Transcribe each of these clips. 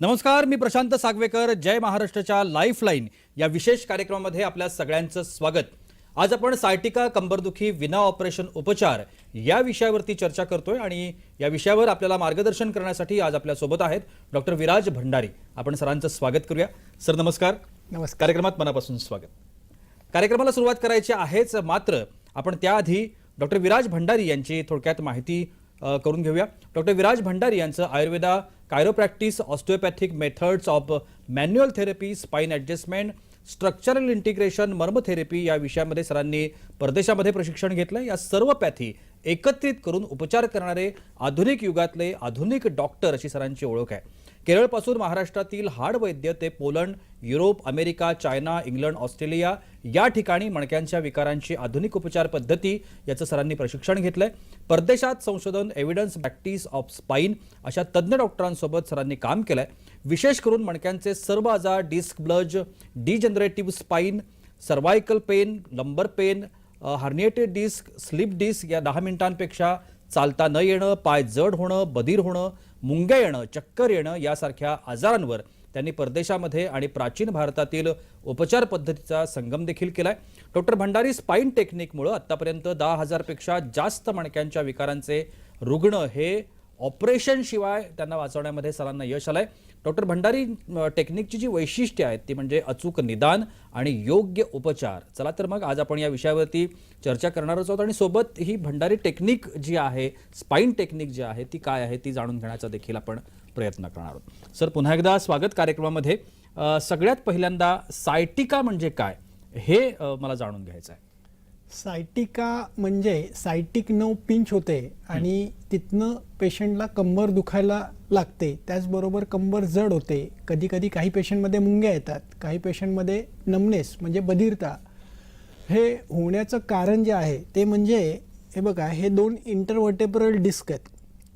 नमस्कार मी प्रशांत सागवेकर जय महाराष्ट्राच्या लाईफलाईन या विशेष कार्यक्रमामध्ये आपल्या सगळ्यांचं स्वागत. आज आपण सायटिका कंबरदुखी विना ऑपरेशन उपचार या विषयावरती चर्चा करतोय आणि या विषयावर आपल्याला मार्गदर्शन करण्यासाठी आज आपल्यासोबत आहेत डॉक्टर विराज भंडारी. आपण सरांचं स्वागत करूया. सर नमस्कार. नमस्कार. कार्यक्रमात मनापासून स्वागत. कार्यक्रमाला सुरुवात करायची आहेच मात्र आपण त्याआधी डॉक्टर विराज भंडारी यांची थोडक्यात माहिती करून घेऊया. डॉक्टर विराज भंडारी यांचं Ayurveda chiropractic osteopathic methods of manual therapy spine adjustment structural integration marma therapy या विषयामध्ये सरांनी परदेशामध्ये प्रशिक्षण घेतलं या सर्व पॅथी एकत्रित करून उपचार करणारे आधुनिक युगातले आधुनिक डॉक्टर अशी सरांची ओळख आहे. केरळपासून महाराष्ट्रातील हाड वैद्य ते Poland Europe America China England Australia या ठिकाणी मणक्यांच्या विकारांची आधुनिक उपचार पद्धती याचं सरांनी प्रशिक्षण घेतलंय. परदेशात संशोधन एव्हिडन्स प्रॅक्टिस ऑफ स्पाईन अशा तज्ज्ञ डॉक्टरांसोबत सरांनी काम केलंय. विशेष करून मणक्यांचे सर्व आजार disc bulge degenerative spine cervical pain lumbar pain herniated disc slip disc या दहा मिनिटांपेक्षा चालता न येणं पाय जड होणं बधीर होणं मुंग्या येणं चक्कर येणं यासारख्या आजारांवर त्यांनी परदेशामध्ये आणि प्राचीन भारतातील उपचार पद्धतीचा संगम देखील केलाय. डॉक्टर भंडारी स्पाइन टेक्निकमुळं आत्तापर्यंत दहा हजारपेक्षा जास्त मणक्यांच्या विकारांचे रुग्ण हे ऑपरेशनशिवाय त्यांना वाचवण्यामध्ये सरांना यश आलं आहे डॉक्टर भंडारी टेक्निकची जी वैशिष्ट्ये आहेत ती म्हणजे अचूक निदान आणि योग्य उपचार. चला तर मग आज आपण या विषयावरती चर्चा करणारच आहोत आणि सोबत ही भंडारी टेक्निक जी आहे स्पाईन टेक्निक जी आहे ती काय आहे ती जाणून घेण्याचा देखील आपण प्रयत्न करणार आहोत. सर पुन्हा एकदा स्वागत कार्यक्रमामध्ये. सगळ्यात पहिल्यांदा सायटिका म्हणजे काय हे मला जाणून घ्यायचं आहे सायटिका म्हणजे सायटिक नऊ पिंच होते आणि तिथनं पेशंटला कंबर दुखायला लागते. त्याचबरोबर कंबर जड होते. कधी कधी काही पेशंटमध्ये मुंग्या येतात काही पेशंटमध्ये नमनेस म्हणजे बधिरता. हे होण्याचं कारण जे आहे ते म्हणजे हे बघा हे दोन इंटरवर्टेपरल डिस्क आहेत.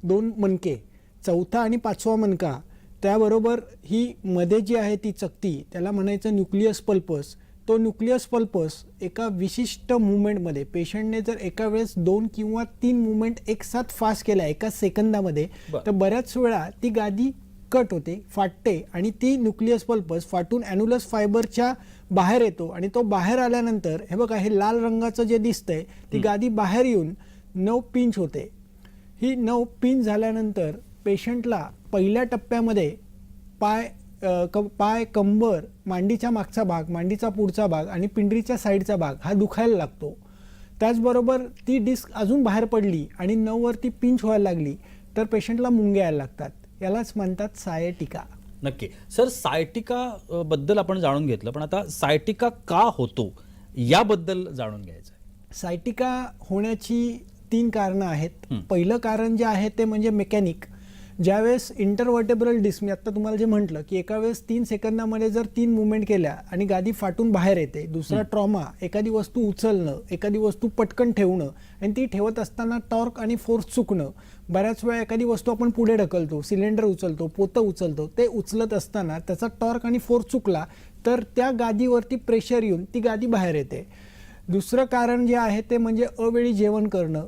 दोन मनके चौथा आणि पाचवा मनका त्याबरोबर ही मध्ये जी आहे ती चकती त्याला म्हणायचं न्यूक्लियस पल्पस तो न्यूक्लियस पल्पस एका विशिष्ट मुवमेंटमध्ये पेशंटने जर एका वेळेस दोन किंवा तीन मुवमेंट एक साथ फास्ट केल्या एका सेकंदामध्ये. तर बऱ्याच वेळा ती गादी कट होते फाटते आणि ती न्यूक्लियस पल्पस फाटून ॲन्युलस फायबरच्या बाहेर येतो आणि तो बाहेर आल्यानंतर हे बघा हे लाल रंगाचं जे दिसतंय ती गादी बाहेर येऊन नऊ पिंच होते ही नऊ पिंच झाल्यानंतर पेशंटला पहिल्या टप्प्यामध्ये पाय क पाय कंबर मांडीच्या मागचा भाग मांडीचा पुढचा भाग आणि पिंडरीच्या साईडचा भाग हा दुखायला लागतो. त्याचबरोबर ती डिस्क अजून बाहेर पडली आणि नऊवरती पिंच व्हायला लागली तर पेशंटला मुंग्या यायला लागतात. यालाच म्हणतात सायटिका. नक्की. सर सायटिका बद्दल आपण जाणून घेतलं पण आता सायटिका का होतो याबद्दल जाणून घ्यायचं सायटिका होण्याची तीन कारणं आहेत. पहिलं कारण जे आहे ते म्हणजे मेकॅनिक. ज्यावेळेस इंटरव्हर्टेबरल डिस्क मी आत्ता तुम्हाला जे म्हटलं की एका वेळेस तीन सेकंदामध्ये जर तीन मुवमेंट केल्या आणि गादी फाटून बाहेर येते दुसरा ट्रॉमा एखादी वस्तू उचलणं एखादी वस्तू पटकन ठेवणं आणि ती ठेवत असताना टॉर्क आणि फोर्स चुकणं बऱ्याच वेळा एखादी वस्तू आपण पुढे ढकलतो सिलेंडर उचलतो पोतं उचलतो ते उचलत असताना त्याचा टॉर्क आणि फोर्स चुकला तर त्या गादीवरती प्रेशर येऊन ती गादी बाहेर येते. दुसरं कारण जे आहे ते म्हणजे अवेळी जेवण करणं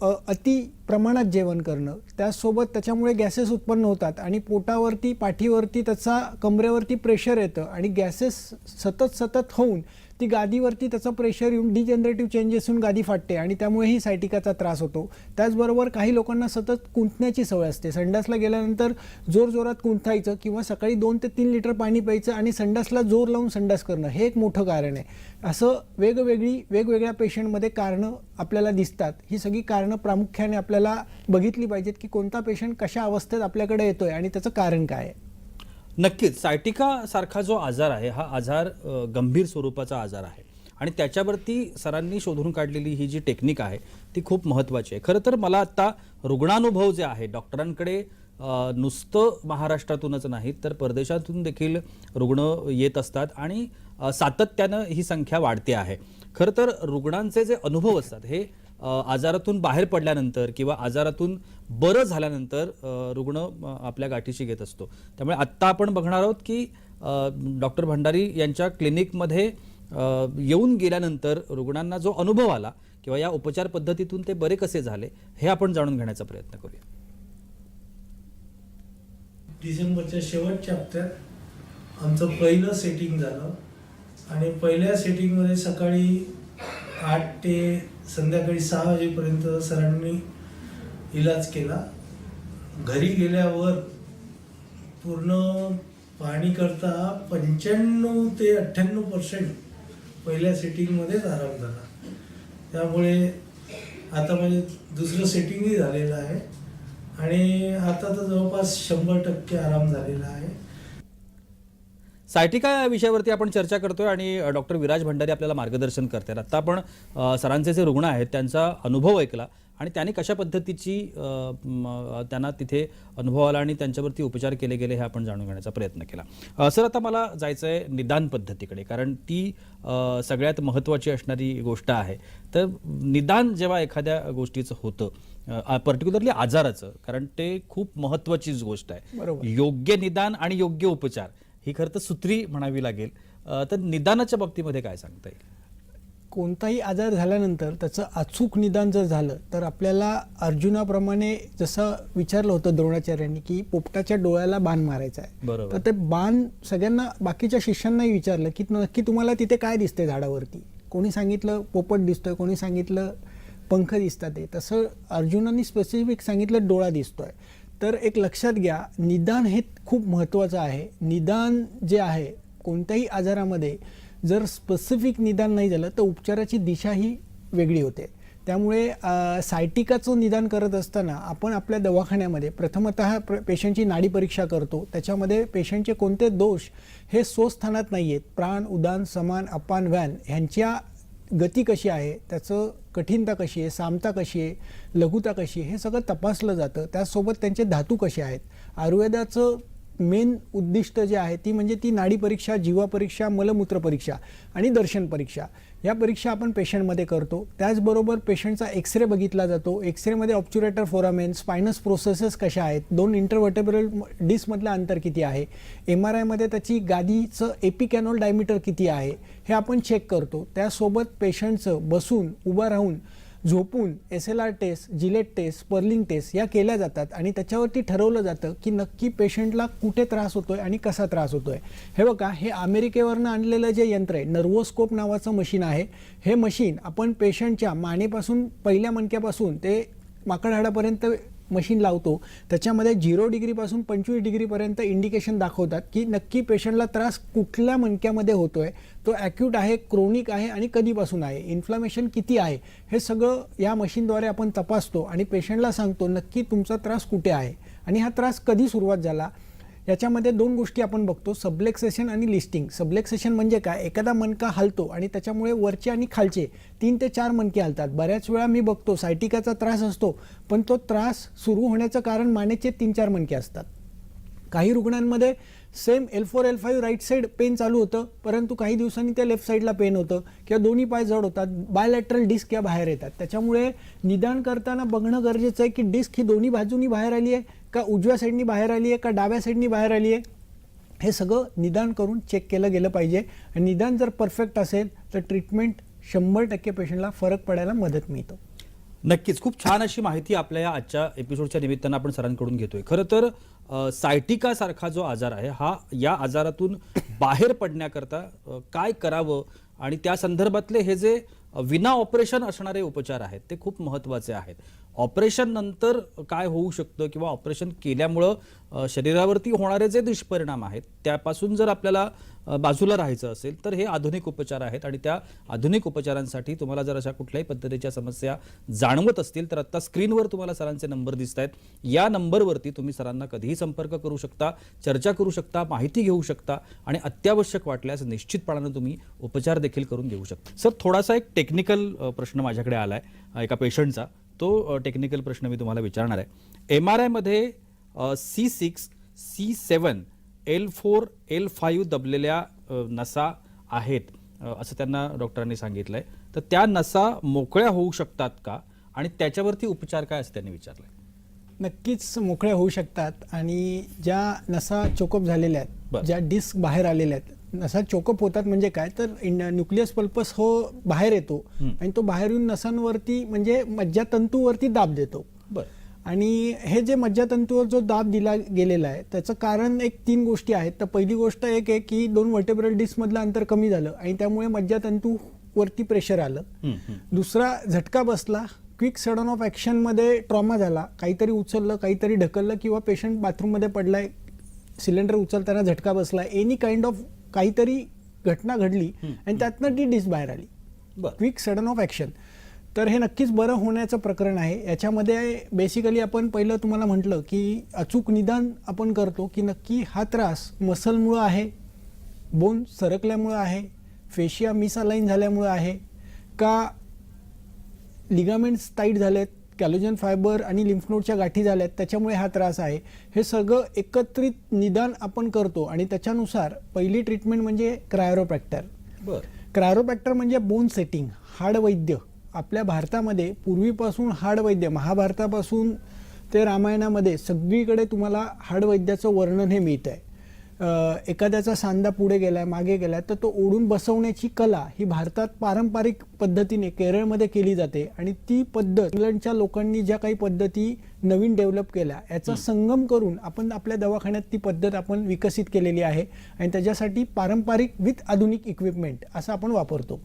अ अति प्रमाणात जेवण करणं त्यासोबत त्याच्यामुळे गॅसेस उत्पन्न होतात आणि पोटावरती पाठीवरती त्याचा कमरेवरती प्रेशर येतं आणि गॅसेस सतत सतत होऊन ती गादीवरती त्याचं प्रेशर येऊन डिजनरेटिव्ह चेंजेस होऊन गादी फाटते आणि त्यामुळेही सायटिकाचा त्रास होतो. त्याचबरोबर काही लोकांना सतत कुंथण्याची सवय असते. संडासला गेल्यानंतर जोरजोरात कुंथायचं किंवा सकाळी दोन ते तीन लिटर पाणी प्यायचं आणि संडासला जोर लावून संडास करणं हे एक मोठं कारण आहे. असं वेगवेगळी वेगवेगळ्या पेशंटमध्ये कारणं आपल्याला दिसतात. ही सगळी कारणं प्रामुख्याने आपल्याला बघितली पाहिजेत की कोणता पेशंट कशा अवस्थेत आपल्याकडे येतोय आणि त्याचं कारण काय आहे. नक्कीच. सायटिका सारखा जो आजार आहे हा आजार गंभीर स्वरूपाचा आजार आहे. आणि त्याच्यावरती सरांनी शोधून काढलेली ही जी टेक्निक आहे ती खूप महत्त्वाची आहे. खरं तर मला आत्ता रुग्णानुभव जे आहे डॉक्टरांकडे नुसतं महाराष्ट्रातूनच नाही तर परदेशातून देखील रुग्ण येत असतात आणि सातत्यानं ही संख्या वाढते आहे. खरं तर रुग्णांचे जे अनुभव असतात हे आजारातून बाहेर पडल्यानंतर किंवा आजारातून बरं झाल्यानंतर रुग्ण आपल्या गाठीशी घेत असतो. त्यामुळे आत्ता आपण बघणार आहोत की डॉक्टर भंडारी यांच्या क्लिनिकमध्ये येऊन गेल्यानंतर रुग्णांना जो अनुभव आला किंवा या उपचार पद्धतीतून ते बरे कसे झाले हे आपण जाणून घेण्याचा प्रयत्न करूया. डिसेंबरच्या शेवटच्या हप्त्यात आमचं पहिलं सेटिंग झालं. आणि पहिल्या सेटिंगमध्ये सकाळी आठ ते संध्याकाळी सहा वाजेपर्यंत सरांनी इलाज केला. घरी गेल्यावर पूर्ण पाहणी करता पंच्याण्णव ते अठ्ठ्याण्णव पर्सेंट पहिल्या सेटिंगमध्येच आराम झाला. त्यामुळे आता म्हणजे दुसरं सेटिंगही झालेलं आहे. आणि आता तर जवळपास शंभर टक्के आराम झालेला आहे. सायटिका या विषयावरती आपण चर्चा करतोय आणि डॉक्टर विराज भंडारी आपल्याला मार्गदर्शन करतात. आता आपण सरांचे जे रुग्ण आहेत त्यांचा अनुभव ऐकला आणि त्यांनी कशा पद्धतीची त्यांना तिथे अनुभव आला आणि त्यांच्यावरती उपचार केले गेले हे आपण जाणून घेण्याचा प्रयत्न केला. सर आता मला जायचं आहे निदान पद्धतीकडे कारण ती सगळ्यात महत्त्वाची असणारी गोष्ट आहे. तर निदान जेव्हा एखाद्या गोष्टीचं होतं पर्टिक्युलरली आजाराचं कारण ते खूप महत्त्वाचीच गोष्ट आहे. बरोबर. योग्य निदान आणि योग्य उपचार. ही खरं तर सुत्री म्हणावी लागेल. तर निदानाच्या बाबतीमध्ये काय सांगता येईल? कोणताही आजार झाल्यानंतर त्याचं अचूक निदान जर झालं तर आपल्याला अर्जुनाप्रमाणे जसं विचारलं होतं द्रोणाचार्यांनी की पोपटाच्या डोळ्याला बाण मारायचा आहे. तर ते बाण सगळ्यांना बाकीच्या शिष्यांनाही विचारलं की नक्की तुम्हाला तिथे काय दिसते झाडावरती? कोणी सांगितलं पोपट दिसतोय कोणी सांगितलं पंख दिसतात ते. तसं अर्जुनाने स्पेसिफिक सांगितलं डोळा दिसतोय. तर एक लक्षात घ्या निदान हे खूप महत्त्वाचं आहे. निदान जे आहे कोणत्याही आजारामध्ये जर स्पेसिफिक निदान नाही झालं तर उपचाराची दिशा ही वेगळी होते. त्यामुळे सायटिकाचं निदान करत असताना आपण आपल्या दवाखान्यामध्ये प्रथमतः प्र पेशंटची नाडी परीक्षा करतो. त्याच्यामध्ये पेशंटचे कोणते दोष हे स्वस्थानात नाही आहेत प्राण उदान समान अपान व्यान ह्यांच्या गती कशी आहे त्याचं कठीणता कशी आहे सामता कशी आहे लघुता कशी आहे हे सगळं तपासलं जातं. त्यासोबत त्यांचे धातू कसे आहेत आयुर्वेदाचं मेन उद्दिष्ट जे आहे ती म्हणजे ती नाडी परीक्षा जीवा परीक्षा मलमूत्र परीक्षा आणि दर्शन परीक्षा. या परीक्षा आपण पेशंटमध्ये करतो. त्याचबरोबर पेशंटचा एक्सरे बघितला जातो. एक्सरेमध्ये ऑप्च्युरेटर फोरामेन स्पायनस प्रोसेसेस कशा आहेत? दोन इंटरवर्टेबरल डिस्कमधलं अंतर किती आहे? एम आर आयमध्ये त्याची गादीचं एपिकॅनॉल डायमीटर किती आहे? हे आपण चेक करतो. त्यासोबत पेशंटचं बसून उभं राहून झोपून S L R test Gillet test Spurling test या केल्या जातात आणि त्याच्यावरती ठरवलं जातं की नक्की पेशंटला कुठे त्रास होतोय आणि कसा त्रास होतोय. हे बघा हे अमेरिकेवरनं आणलेलं जे यंत्र आहे नर्वोस्कोप नावाचं मशीन आहे. हे मशीन आपण पेशंटच्या मानेपासून पहिल्या मणक्यापासून ते माकडहाडापर्यंत मशीन लावतो त्याच्यामध्ये झिरो डिग्रीपासून पंचवीस डिग्रीपर्यंत इंडिकेशन दाखवतात की नक्की पेशंटला त्रास कुठल्या मणक्यामध्ये आहे तो ॲक्यूट आहे क्रोनिक आहे आणि कधीपासून आहे इन्फ्लामेशन किती आहे हे सगळं या मशीनद्वारे आपण तपासतो आणि पेशंटला सांगतो नक्की तुमचा त्रास कुठे आहे आणि हा त्रास कधी सुरुवात झाला याच्यामध्ये दोन गोष्टी आपण बघतो सबलेक्सेशन आणि लिस्टिंग. सबलेक्सेशन म्हणजे काय? एखादा मणका हलतो आणि त्याच्यामुळे वरचे आणि खालचे तीन ते चार मणके हलतात. बऱ्याच वेळा मी बघतो सायटिकाचा त्रास असतो पण तो त्रास सुरू होण्याचं कारण मानेचे तीन चार मणके असतात. काही रुग्णांमध्ये same L four L five right side pain चालू होतं परंतु काही दिवसांनी त्या लेफ्ट साईडला पेन होतं किंवा दोन्ही पाय जड होतात बायलॅटरल डिस्क या बाहेर येतात. त्याच्यामुळे निदान करताना बघणं गरजेचं आहे की डिस्क ही दोन्ही बाजूनी बाहेर आली आहे का उजव्या साईडनी बाहेर आली आहे का डाव्या साईडनी बाहेर आली आहे हे सगळं निदान करून चेक केलं गेलं पाहिजे. आणि निदान जर परफेक्ट असेल तर ट्रीटमेंट शंभर टक्के पेशंटला फरक पडायला मदत मिळतो. नक्कीच. खूप छान अशी माहिती आपल्या या आजच्या एपिसोडच्या निमित्तानं आपण सरांकडून घेतोय. खरं तर सायटिकासारखा जो आजार आहे हा या आजारातून बाहेर पडण्याकरता काय करावं? आणि त्या संदर्भातले हे जे विना ऑपरेशन असणारे उपचार आहेत ते खूप महत्त्वाचे आहेत. ऑपरेशन नंतर काय होऊ शकतं किंवा ऑपरेशन केल्यामुळं शरीरावरती होणारे जे दुष्परिणाम आहेत त्यापासून जर आपल्याला बाजूला राहायचं असेल तर हे आधुनिक उपचार आहेत आणि त्या आधुनिक उपचारांसाठी तुम्हाला जर अशा कुठल्याही पद्धतीच्या समस्या जाणवत असतील तर आत्ता स्क्रीनवर तुम्हाला सरांचे नंबर दिसत आहेत. या नंबरवरती तुम्ही सरांना कधीही संपर्क करू शकता चर्चा करू शकता माहिती घेऊ शकता आणि अत्यावश्यक वाटल्यास निश्चितपणानं तुम्ही उपचार देखील करून घेऊ शकता. सर थोडासा एक टेक्निकल प्रश्न माझ्याकडे आला आहे एका पेशंटचा. तो टेक्निकल प्रश्न मी तुम्हाला विचारणार आहे. एम आर आयमध्ये C six C seven L four L five दबलेल्या नसा आहेत असं त्यांना डॉक्टरांनी सांगितलंय. तर त्या नसा मोकळ्या होऊ शकतात का? आणि त्याच्यावरती उपचार काय असं त्यांनी विचारलंय? नक्कीच मोकळ्या होऊ शकतात. आणि ज्या नसा चोकअप झालेल्या. आहेत ज्या डिस्क बाहेर आलेल्या आहेत नसा चोकअप होतात म्हणजे काय? तर न्यूक्लियस पल्पस हो बाहेर येतो. आणि तो बाहेर येऊन नसांवरती म्हणजे मज्जातंतूवरती दाब देतो. बरं. आणि हे जे मज्जातंतूवर जो दाब दिला गेलेला आहे त्याचं कारण एक तीन गोष्टी आहेत. तर पहिली गोष्ट एक आहे की दोन वर्टेब्रल डिस्कमधलं अंतर कमी झालं आणि त्यामुळे मज्जातंतूवरती प्रेशर आलं. दुसरा झटका बसला क्विक सडन ऑफ ॲक्शनमध्ये ट्रॉमा झाला काहीतरी उचललं काहीतरी ढकललं किंवा पेशंट बाथरूममध्ये पडलाय सिलेंडर उचलताना झटका बसला एनी काइंड ऑफ काहीतरी घटना घडली आणि त्यातनं ती डिस्क बाहेर आली. क्विक सडन ऑफ ॲक्शन तर हे नक्कीच बरं होण्याचं प्रकरण आहे. याच्यामध्ये बेसिकली आपण पहिलं तुम्हाला म्हटलं की अचूक निदान आपण करतो की नक्की हा त्रास मसलमुळं आहे बोन सरकल्यामुळं आहे फेशिया मिसअलाईन झाल्यामुळं आहे का लिगामेंट्स टाईट झालेत कॅलोजन फायबर आणि लिम्फनोडच्या गाठी झाल्यात त्याच्यामुळे हा त्रास आहे. हे सगळं एकत्रित निदान आपण करतो आणि त्याच्यानुसार पहिली ट्रीटमेंट म्हणजे क्रायरोप्रॅक्टर बरं. क्रायरोप्रॅक्टर म्हणजे बोन सेटिंग हाड वैद्य. आपल्या भारतामध्ये पूर्वीपासून हाड वैद्य महाभारतापासून ते रामायणामध्ये सगळीकडे तुम्हाला हाड वैद्याचं वर्णन हे मिळतं आहे एखाद्याचा सांधा पुढे गेलाय मागे गेलाय तर तो ओढून बसवण्याची कला ही भारतात पारंपरिक पद्धतीने केरळमध्ये केली जाते आणि ती पद्धत इंग्लंडच्या लोकांनी ज्या काही पद्धती नवीन डेव्हलप केल्या याचा संगम करून आपण आपल्या दवाखान्यात ती पद्धत आपण विकसित केलेली आहे आणि त्याच्यासाठी पारंपरिक विथ आधुनिक इक्विपमेंट असं आपण वापरतो.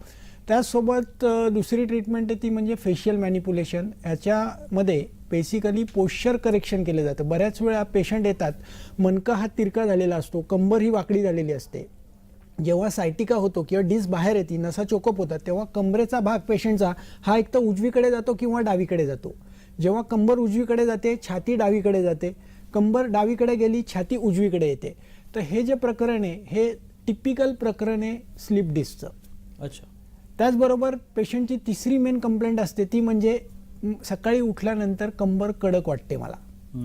त्याचसोबत दुसरी ट्रीटमेंट आहे ती म्हणजे फेशियल मॅनिपुलेशन ह्याच्यामध्ये बेसिकली पोश्चर करेक्शन केलं जातं. बऱ्याच वेळा पेशंट येतात मनका हा तिरका झालेला असतो कंबर ही वाकडी झालेली असते. जेव्हा सायटिका होतो किंवा डिस बाहेर येते नसा चोकअप होतात तेव्हा कंबरेचा भाग पेशंटचा हा एक तर उजवीकडे जातो किंवा डावीकडे जातो. जेव्हा कंबर उजवीकडे जाते छाती डावीकडे जाते. कंबर डावीकडे गेली छाती उजवीकडे येते. तर हे जे प्रकरण आहे हे टिपिकल प्रकरण आहे स्लिप डिस्कचं. अच्छा. त्याचबरोबर पेशंटची तिसरी मेन कंप्लेंट असते ती म्हणजे सकाळी उठल्यानंतर कंबर कडक वाटते मला.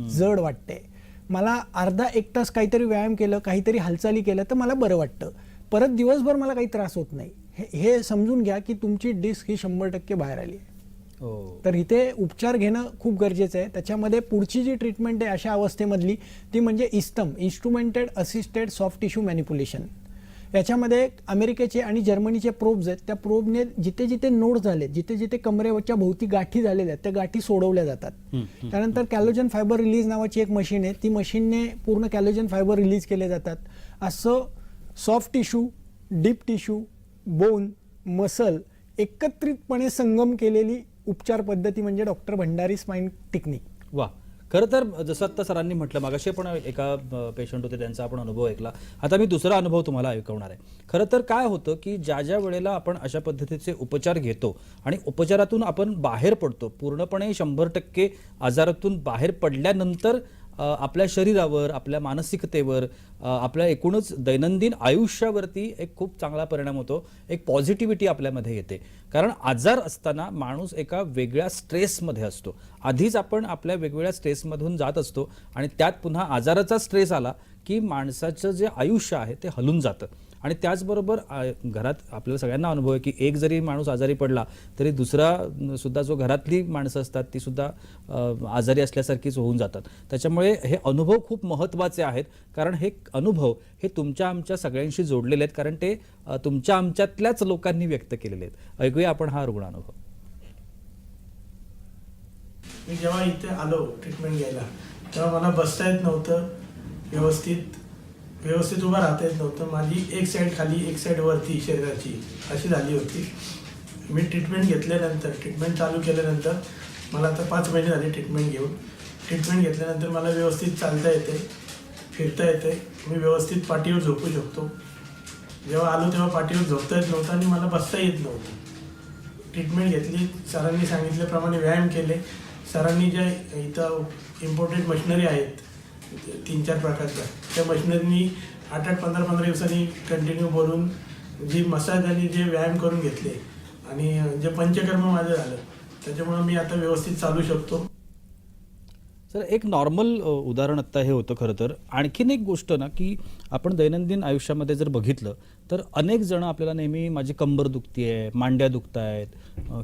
जड वाटते. मला अर्धा एक तास काहीतरी व्यायाम केलं काहीतरी हालचाली केल्या तर मला बरं वाटतं. परत दिवसभर मला काही त्रास होत नाही. हे हे समजून घ्या की तुमची डिस्क ही शंभर टक्के बाहेर आली आहे. हो. तर इथे उपचार घेणं खूप गरजेचं आहे. त्याच्यामध्ये पुढची जी ट्रीटमेंट आहे अशा अवस्थेमधली ती म्हणजे IASTM instrumented assisted soft tissue manipulation याच्यामध्ये अमेरिकेचे आणि जर्मनीचे प्रोब्स आहेत. त्या प्रोबने जिथे जिथे नोड झाले जिथे जिथे कमरेवरच्या भोवती गाठी झालेल्या आहेत त्या गाठी सोडवल्या जातात. त्यानंतर कॅलोजन फायबर रिलीज नावाची एक मशीन आहे. ती मशीनने पूर्ण कॅलोजन फायबर रिलीज केले जातात. असं soft tissue deep tissue bone muscle एकत्रितपणे संगम केलेली उपचार पद्धती म्हणजे डॉक्टर भंडारी स्पाईन टेक्निक. वा. खरं तर जसं आत्ता सरांनी म्हटलं मागाशी पण एका पेशंट होते त्यांचा आपण अनुभव ऐकला. आता मी दुसरा अनुभव तुम्हाला ऐकवणार आहे. खरं तर काय होतं की ज्या ज्या वेळेला आपण अशा पद्धतीचे उपचार घेतो आणि उपचारातून आपण बाहेर पडतो पूर्णपणे शंभर टक्के आजारातून बाहेर पडल्यानंतर आपल्या शरीरावर आपल्या मानसिकतेवर आपल्या एकूणच दैनंदिन आयुष्यावरती एक खूप चांगला परिणाम होतो. एक पॉझिटिव्हिटी आपल्यामध्ये येते. कारण आजार असताना माणूस एका वेगळ्या स्ट्रेसमध्ये असतो. आधीच आपण आपल्या वेगवेगळ्या स्ट्रेसमधून जात असतो आणि त्यात पुन्हा आजाराचा स्ट्रेस आला की माणसाचं जे आयुष्य आहे ते हलून जातं. आणि त्याचबरोबर घरात आपल्याला सगळ्यांना अनुभव आहे की एक जरी माणूस आजारी पडला तरी दुसरा सुद्धा जो घरातली माणसं असतात ती सुद्धा आजारी असल्यासारखीच होऊन जातात. त्याच्यामुळे हे अनुभव खूप महत्त्वाचे आहेत. कारण हे अनुभव हे तुमच्या आमच्या सगळ्यांशी जोडलेले आहेत. कारण ते तुमच्या आमच्यातल्याच लोकांनी व्यक्त केलेले आहेत. ऐकूया आपण हा रुग्ण अनुभव. मी जेव्हा इथे आलो ट्रीटमेंट घ्यायला तेव्हा मला बसता येत नव्हतं व्यवस्थित. व्यवस्थित उभं राहता येत नव्हतं. माझी एक साईड खाली एक साईड वरती शरीराची. अशी झाली होती. मी ट्रीटमेंट घेतल्यानंतर ट्रीटमेंट चालू केल्यानंतर मला आता पाच महिने झाले ट्रीटमेंट घेऊन. ट्रीटमेंट घेतल्यानंतर मला व्यवस्थित चालता येते फिरता येते. मी व्यवस्थित पाठीवर झोपू शकतो. जेव्हा आलो तेव्हा पाठीवर झोपता येत नव्हतं आणि मला बसता येत नव्हतं. ट्रीटमेंट घेतली. सरांनी सांगितल्याप्रमाणे व्यायाम केले. सरांनी ज्या इथं इम्पोर्टेड मशिनरी आहेत तीन चार प्रकारच्या त्या मशिनरीनी आठ आठ पंधरा पंधरा दिवसांनी कंटिन्यू बोलून जी मसाज आणि जे व्यायाम करून घेतले. आणि जे पंचकर्म माझं झालं त्याच्यामुळं मी आता व्यवस्थित चालू शकतो. सर एक नॉर्मल उदाहरण आत्ता हे होतं खरं तर. आणखीन एक गोष्ट ना की आपण दैनंदिन आयुष्यामध्ये जर बघितलं तर अनेक जण आपल्याला नेहमी माझी कंबर दुखती आहे मांड्या दुखत आहेत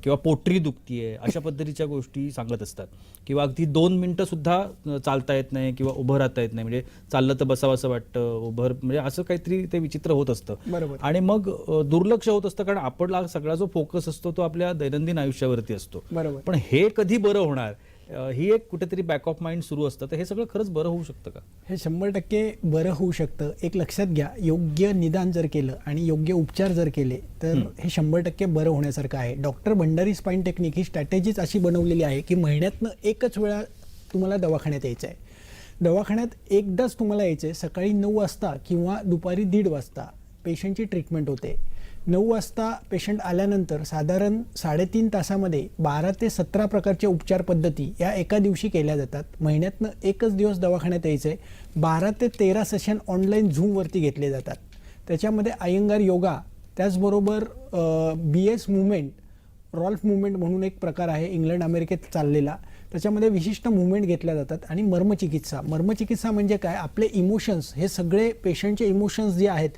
किंवा पोटरी दुखती आहे अशा पद्धतीच्या गोष्टी सांगत असतात. किंवा अगदी दोन मिनटं सुद्धा अ, चालता येत नाही किंवा उभं राहता येत नाही. म्हणजे चाललं तर बसावं असं वाटतं उभं म्हणजे असं काहीतरी ते विचित्र होत असतं. बरोबर. आणि मग दुर्लक्ष होत असतं कारण आपला सगळा जो फोकस असतो तो आपल्या दैनंदिन आयुष्यावरती असतो. बरोबर. पण हे कधी बरं होणार? ही एक कुठेतरी बॅक ऑफ माइंड सुरू असतं. तर हे सगळं खरंच बरं होऊ शकतं का? हे शंभर टक्के बरं होऊ शकतं. एक लक्षात घ्या योग्य निदान जर केलं आणि योग्य उपचार जर केले तर हे शंभर टक्के बरं होण्यासारखं आहे. डॉक्टर भंडारी स्पाईन टेक्निक ही स्ट्रॅटेजीच अशी बनवलेली आहे की महिन्यातनं एकच वेळा तुम्हाला दवाखान्यात यायचं आहे दवाखान्यात एकदाच तुम्हाला यायचं आहे सकाळी नऊ वाजता किंवा दुपारी दीड वाजता. पेशंटची ट्रीटमेंट होते. नऊ वाजता पेशंट आल्यानंतर साधारण साडेतीन तासामध्ये बारा ते सतरा प्रकारच्या उपचार पद्धती या एका दिवशी केल्या जातात. महिन्यातनं एकच दिवस दवाखान्यात यायचं. आहे बारा ते तेरा सेशन ऑनलाईन झूमवरती घेतले जातात. त्याच्यामध्ये अयंगार योगा त्याचबरोबर B S movement Rolf movement म्हणून एक प्रकार आहे इंग्लंड अमेरिकेत चाललेला. त्याच्यामध्ये विशिष्ट मुवमेंट घेतल्या जातात आणि मर्मचिकित्सा. मर्मचिकित्सा म्हणजे काय? आपले इमोशन्स हे सगळे पेशंटचे इमोशन्स जे आहेत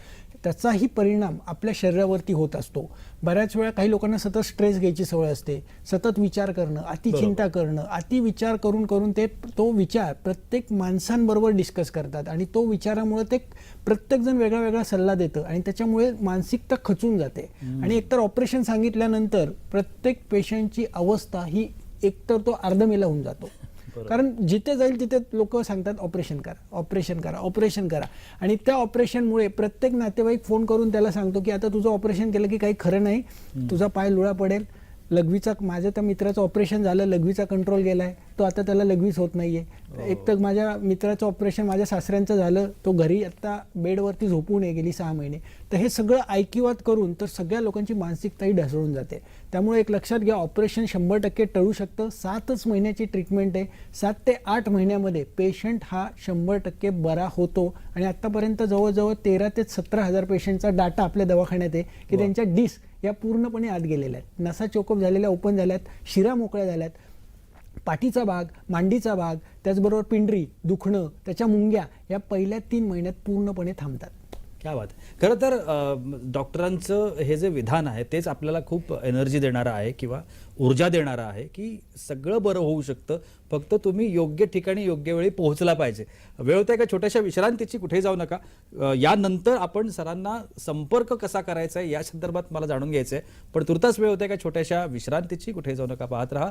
त्याचाही परिणाम आपल्या शरीरावरती होत असतो. बऱ्याच वेळा काही लोकांना सतत स्ट्रेस घ्यायची सवय असते. सतत विचार करणं अति चिंता करणं अति विचार करून करून ते तो विचार प्रत्येक माणसांबरोबर डिस्कस करतात आणि तो विचारामुळे ते प्रत्येकजण वेगळा वेगळा सल्ला देतं आणि त्याच्यामुळे मानसिकता खचून जाते. आणि एकतर ऑपरेशन सांगितल्यानंतर प्रत्येक पेशंटची अवस्था ही एकतर तो अर्धमेला होऊन जातो. कारण जिथे जाईल तिथे लोक सांगतात ऑपरेशन करा ऑपरेशन करा ऑपरेशन करा. आणि त्या ऑपरेशनमुळे प्रत्येक नातेवाईक फोन करून त्याला सांगतो की आता तुझं ऑपरेशन केलं की काही खरं नाही. तुझा पाय लुळा पडेल. लघवीचा माझ्या त्या मित्राचं ऑपरेशन झालं लघवीचा कंट्रोल गेलाय. तो आता त्याला लघवीच होत नाहीये. एक तर माझ्या मित्राचं ऑपरेशन माझ्या सासऱ्यांचं झालं तो घरी आता बेडवरती झोपून आहे गेली सहा महिने. तर हे सगळं ऐकिवात करून तर सगळ्या लोकांची मानसिकताही ढासळून जाते. त्यामुळे एक लक्षात घ्या ऑपरेशन शंभर टक्के टळू शकतं. सातच महिन्याची ट्रीटमेंट आहे. सात ते आठ महिन्यामध्ये पेशंट हा शंभर टक्के बरा होतो. आणि आत्तापर्यंत जवळजवळ तेरा ते सतरा हजार पेशंटचा डाटा आपल्या दवाखान्यात आहे की त्यांच्या डिस या पूर्णपणे आत गेलेल्या आहेत. नसा चोकअप झालेल्या ओपन झाल्यात शिरा मोकळ्या झाल्यात. पाठीचा भाग मांडीचा भाग त्याचबरोबर पिंडरी दुखणं त्याच्या मुंग्या या पहिल्या तीन महिन्यात पूर्णपणे थांबतात. क्या बात खरं तर डॉक्टरांचं हे जे विधान आहे तेच आपल्याला खूप एनर्जी देणारं आहे किंवा ऊर्जा देणारं आहे की सगळं बरं होऊ शकतं. फक्त तुम्ही योग्य ठिकाणी योग्य वेळी पोहोचला पाहिजे. वेळ होत्या एका छोट्याशा विश्रांतीची? कुठेही जाऊ नका. यानंतर आपण सरांना संपर्क कसा करायचा आहे या संदर्भात मला जाणून घ्यायचं आहे पण तुर्तास वेळ होत्या एका छोट्याशा विश्रांतीची? कुठेही जाऊ नका. पाहत राहा